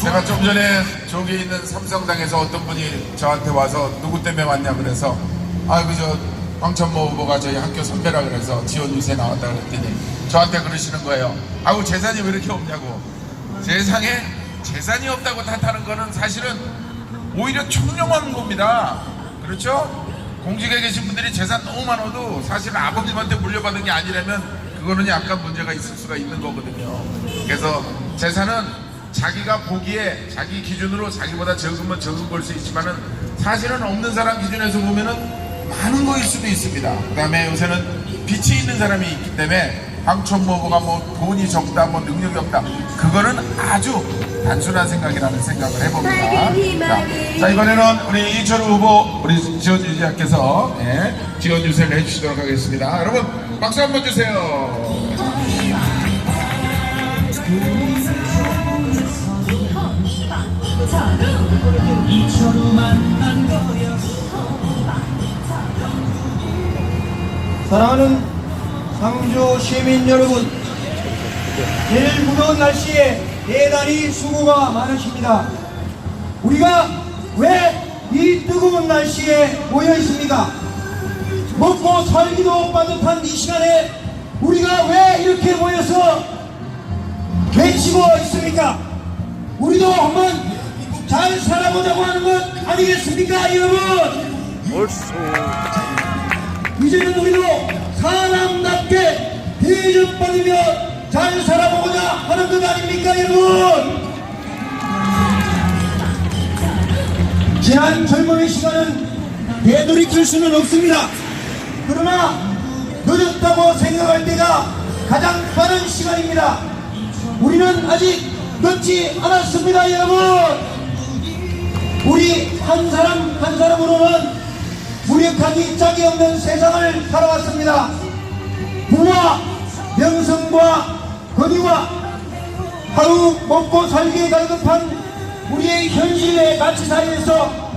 제가 좀 전에 저기 있는 삼성당에서 어떤 분이 저한테 와서 누구 때문에 왔냐 그래서 아 그저 황천모 후보가 저희 학교 선배라 그래서 지원 유세 나왔다 그랬더니 저한테 그러시는 거예요. 아우 재산이 왜 이렇게 없냐고. 세상에 재산이 없다고 탓하는 거는 사실은 오히려 총명한 겁니다. 그렇죠? 공직에 계신 분들이 재산 너무 많아도 사실 아버님한테 물려받은 게 아니라면 그거는 약간 문제가 있을 수가 있는 거거든요. 그래서 재산은 자기가 보기에 자기 기준으로 자기보다 적으면 적은 걸 수 있지만은 사실은 없는 사람 기준에서 보면은 많은 거일 수도 있습니다. 그 다음에 요새는 빛이 있는 사람이 있기 때문에 황천모부가 뭐 돈이 적다, 뭐 능력이 없다. 그거는 아주 단순한 생각이라는 생각을 해봅니다. 자, 자, 이번에는 우리 이철우 후보, 우리 지원 유지자께서 예, 지원 유세를 해주시도록 하겠습니다. 여러분, 박수 한번 주세요. 사랑하는 상주 시민 여러분, 내일 무더운 날씨에 대단히 수고가 많으십니다. 우리가 왜 이 뜨거운 날씨에 모여 있습니까? 먹고 살기도 빠듯한 이 시간에 우리가 왜 이렇게 모여서 외치고 있습니까? 우리도 한번 잘 살아보자고 하는 것 아니겠습니까, 여러분? 이제는 우리도 사람답게 대접받으며 잘 살아보고자 하는 것 아닙니까 여러분? 지난 젊음의 시간은 되돌이킬 수는 없습니다. 그러나 늦었다고 생각할 때가 가장 빠른 시간입니다. 우리는 아직 늦지 않았습니다 여러분 무력하기 짝이 없는 세상을 살아왔습니다. 부와 명성과 권위와 하루 먹고 살기에 갈급한 우리의 현실의 가치 사이에서